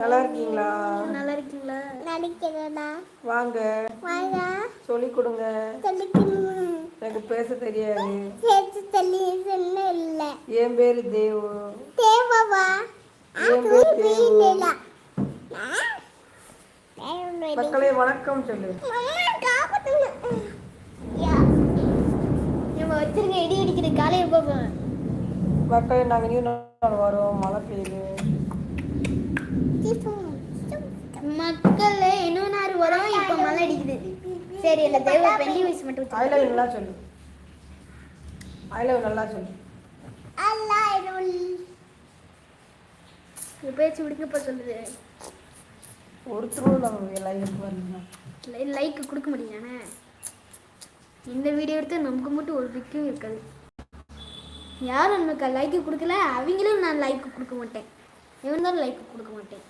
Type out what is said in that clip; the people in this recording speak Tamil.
நல்லா இருக்கீங்களா நல்லா இருக்கீங்களா நடிக்கிறதா வாங்க. வாங்க. சொல்லி கொடுங்க சொல்லிக்கணும் எனக்கு பேச தெரியாது. தள்ளி சொன்ன இல்லை. என் பேரு தேவு. தேவவா? என் பேர் தேவு. மக்களே வணக்கம் சொல்லு. நம்ம வச்சிருக்க இடி இடிக்கிற காலையில் பார்ப்போம் மக்களே நாங்கள் நியூ நாள் வரோம். மழை பெய்யுது. மக்கள் இன்னும் நேரம் வரும் இப்போ மழை அடிக்குது. சரி இல்லை தேவை பெண்ணி வயசு மட்டும் ஐ லவ் நல்லா சொல்லு. ஐ லவ் நல்லா சொல்லு. இப்போ பேச்சு விடுங்கப்பா சொல்லுது. ஒருத்தரும் நம்ம லைஃப் வரல லைக் கொடுக்க முடியாண்ணே இந்த வீடியோ எடுத்து நமக்கு மட்டும் ஒரு பிக்கும் இருக்காது. யாரும் நமக்கு லைக் கொடுக்கல அவங்களும் நான் லைக் கொடுக்க மாட்டேன். இவன் தான் லைக் கொடுக்க மாட்டேன்.